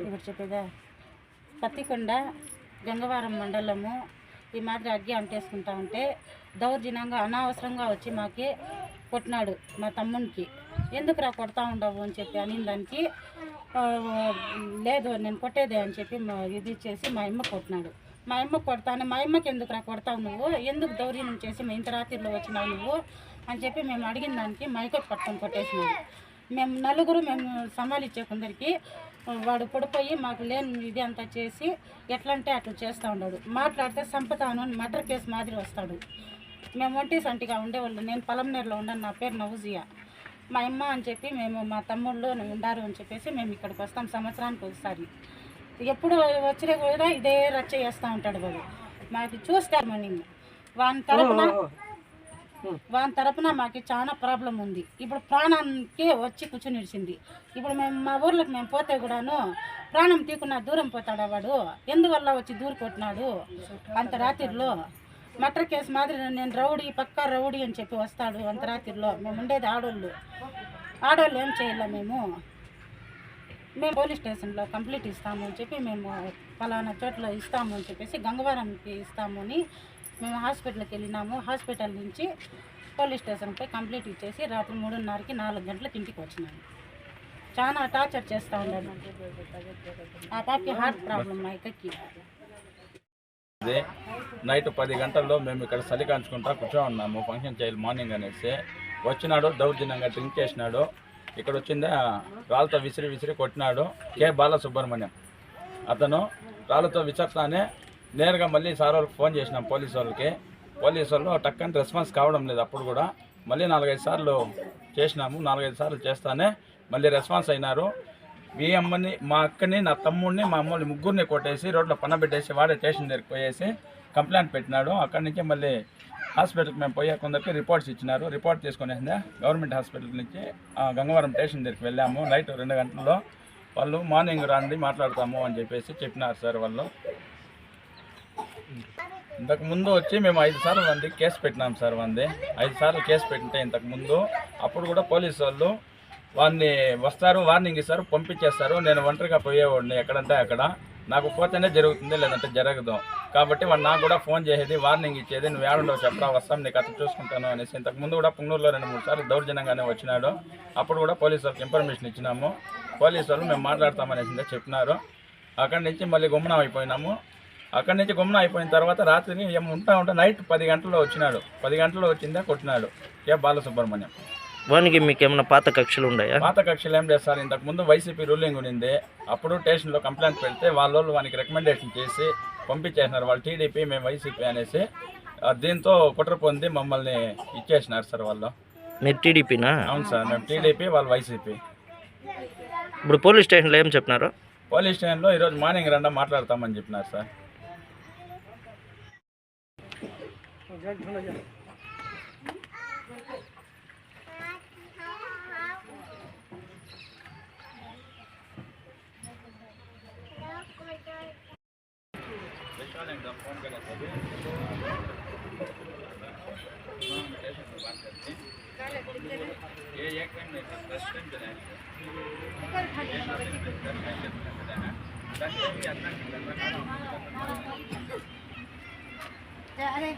ఇప్పుడు చెప్పేదా పత్తికొండ గంగవరం మండలము ఈ మాదిరి అగ్గి అంటేసుకుంటా ఉంటే దౌర్జన్యంగా అనవసరంగా వచ్చి మాకి కొట్టినాడు మా తమ్మునికి. ఎందుకురా కొడతా ఉండవు? అని చెప్పి అని దానికి. లేదు నేను కొట్టేదే అని చెప్పి మా ఇది చేసి మా అమ్మ కొట్టినాడు. మా అమ్మ కొడతాను మా అమ్మకి ఎందుకురా కొడతావు నువ్వు? ఎందుకు దౌర్యం చేసి మేము ఇంత రాత్రిలో వచ్చినావు నువ్వు? అని చెప్పి మేము అడిగిన దానికి మైకొట్ పట్టం కొట్టేసినాడు. మేము నలుగురు మేము సమాలిచ్చే కొందరికి వాడు పడిపోయి మాకు లేని ఇది అంతా చేసి ఎట్లా అంటే అట్లా చేస్తూ ఉన్నాడు. మాట్లాడితే సంపతాను అని మర్డర్ కేసు మాదిరి వస్తాడు. మేము ఒంటి సంటిగా ఉండేవాళ్ళు. నేను పొలంనేరులో ఉన్నాను నా పేరు నవజియా మా అమ్మ అని చెప్పి మేము మా తమ్ముళ్ళు ఉండారు అని చెప్పేసి మేము ఇక్కడికి వస్తాం సంవత్సరానికి ఒకసారి. ఎప్పుడు వచ్చినా కూడా ఇదే రచ్చ చేస్తూ ఉంటాడు వాడు. మాకు చూస్తారు మనీ వాని తరపున వాని తరపున మాకు చాలా ప్రాబ్లం ఉంది. ఇప్పుడు ప్రాణానికి వచ్చి కూర్చొని ఇప్పుడు మేము మా ఊర్లోకి మేము పోతే కూడాను ప్రాణం తీకున్న దూరం పోతాడా వాడు? ఎందువల్ల వచ్చి దూరి కొట్టినాడు? అంత రాత్రిలో మటర్ కేసు మాదిరి నేను రౌడీ పక్కా రౌడీ అని చెప్పి వస్తాడు అంతరాత్రిలో. మేము ఉండేది ఆడోళ్ళు. ఆడోళ్ళు ఏం చేయాల మేము? మేము పోలీస్ స్టేషన్లో కంప్లీట్ ఇస్తాము అని చెప్పి మేము ఫలానా చోట్ల ఇస్తాము అని చెప్పేసి గంగవరంకి ఇస్తాము అని మేము హాస్పిటల్కి వెళ్ళినాము. హాస్పిటల్ నుంచి పోలీస్ స్టేషన్పై కంప్లీట్ ఇచ్చేసి రాత్రి మూడున్నరకి నాలుగు గంటలకు ఇంటికి వచ్చినాము చాలా టార్చర్ చేస్తూ ఉన్నాడు ఆ పాపకి హార్ట్ ప్రాబ్లం మా ఇది నైట్ పది గంటల్లో మేము ఇక్కడ చలి కాంచుకుంటా కూర్చో ఉన్నాము. ఫంక్షన్ చేయాలి మార్నింగ్ అనేసి. వచ్చినాడు దౌర్జన్యంగా డ్రింక్ చేసినాడు. ఇక్కడ వచ్చిందే రాళ్ళతో విసిరి విసిరి కొట్టినాడు కే. బాలసుబ్రహ్మణ్యం. అతను రాళ్ళతో విసరతానే నేరుగా మళ్ళీ సార్ వాళ్ళకి ఫోన్ చేసినాం పోలీస్ వాళ్ళకి. పోలీసు వాళ్ళు టక్కని రెస్పాన్స్ కావడం లేదు అప్పుడు కూడా. మళ్ళీ నాలుగైదు సార్లు చేసినాము. నాలుగైదు సార్లు చేస్తానే మళ్ళీ రెస్పాన్స్ అయినారు. మీ అమ్మని మా అక్కని నా తమ్ముడిని మా అమ్మని ముగ్గురిని కొట్టేసి రోడ్లో పనబెట్టేసి వాడే స్టేషన్ దగ్గరికి పోయేసి కంప్లైంట్ పెట్టినాడు. అక్కడి నుంచి మళ్ళీ హాస్పిటల్కి మేము పోయే కొందరికి రిపోర్ట్స్ ఇచ్చినారు. రిపోర్ట్ తీసుకొని గవర్నమెంట్ హాస్పిటల్ నుంచి గంగవరం స్టేషన్ దగ్గరికి వెళ్ళాము. నైట్ రెండు గంటల్లో వాళ్ళు మార్నింగ్ రండి మాట్లాడతాము అని చెప్పేసి చెప్పినారు సార్ వాళ్ళు. ఇంతకు ముందు వచ్చి మేము ఐదు సార్లు మంది కేసు పెట్టినాం సార్ వంది ఐదు సార్లు కేసు పెట్టింటే ఇంతకు ముందు. అప్పుడు కూడా పోలీసు వాళ్ళు వారిని వస్తారు వార్నింగ్ ఇస్తారు పంపించేస్తారు. నేను ఒంటరిగా పోయేవాడిని ఎక్కడంటే అక్కడ. నాకు పోతేనే జరుగుతుంది లేదంటే జరగదు. కాబట్టి వాడు నాకు కూడా ఫోన్ చేసేది వార్నింగ్ ఇచ్చేది నువ్వు ఏడుండవు చెప్పరా వస్తాం నీకు అతను చూసుకుంటాను అనేసి. ఇంతకుముందు కూడా పుంగూరులో రెండు మూడు సార్లు దౌర్జన్యంగానే వచ్చినాడు. అప్పుడు కూడా పోలీసు వాళ్ళకి ఇన్ఫర్మేషన్ ఇచ్చినాము. పోలీసు వాళ్ళు మేము మాట్లాడతామనేసిందే చెప్పినారు. అక్కడి నుంచి మళ్ళీ గుమ్మనం అయిపోయినాము. అక్కడి నుంచి గుమ్మనం అయిపోయిన తర్వాత రాత్రి ఏమి ఉంటా ఉంటా నైట్ పది గంటల్లో వచ్చినాడు. పది గంటల్లో వచ్చిందే కొట్టినాడు. కే బాలసుబ్రహ్మణ్యం. వానికి మీకు ఏమైనా పాత కక్షలు ఉన్నాయా? పాత కక్షలు ఏం లేదు సార్. ఇంతకు ముందు వైసీపీ రూలింగ్ ఉండింది. అప్పుడు స్టేషన్లో కంప్లైంట్ పెడితే వాళ్ళు వానికి రికమెండేషన్ చేసి పంపించేసినారు. వాళ్ళు టీడీపీ మేము వైసీపీ అనేసి. దీంతో కుట్ర పొంది మమ్మల్ని ఇచ్చేసినారు సార్ వాళ్ళు. మీరు టీడీపీనా అవును సార్ మేము టీడీపీ వాళ్ళు వైసీపీ. ఇప్పుడు పోలీస్ స్టేషన్లో ఏం చెప్పినారు? పోలీస్ స్టేషన్లో ఈరోజు మార్నింగ్ రండా మాట్లాడతామని చెప్పినారు సార్. ये एक टाइम नहीं था दस टाइम चलाएंगे ये दस टाइम चलाना दस टाइम भी आता है अरे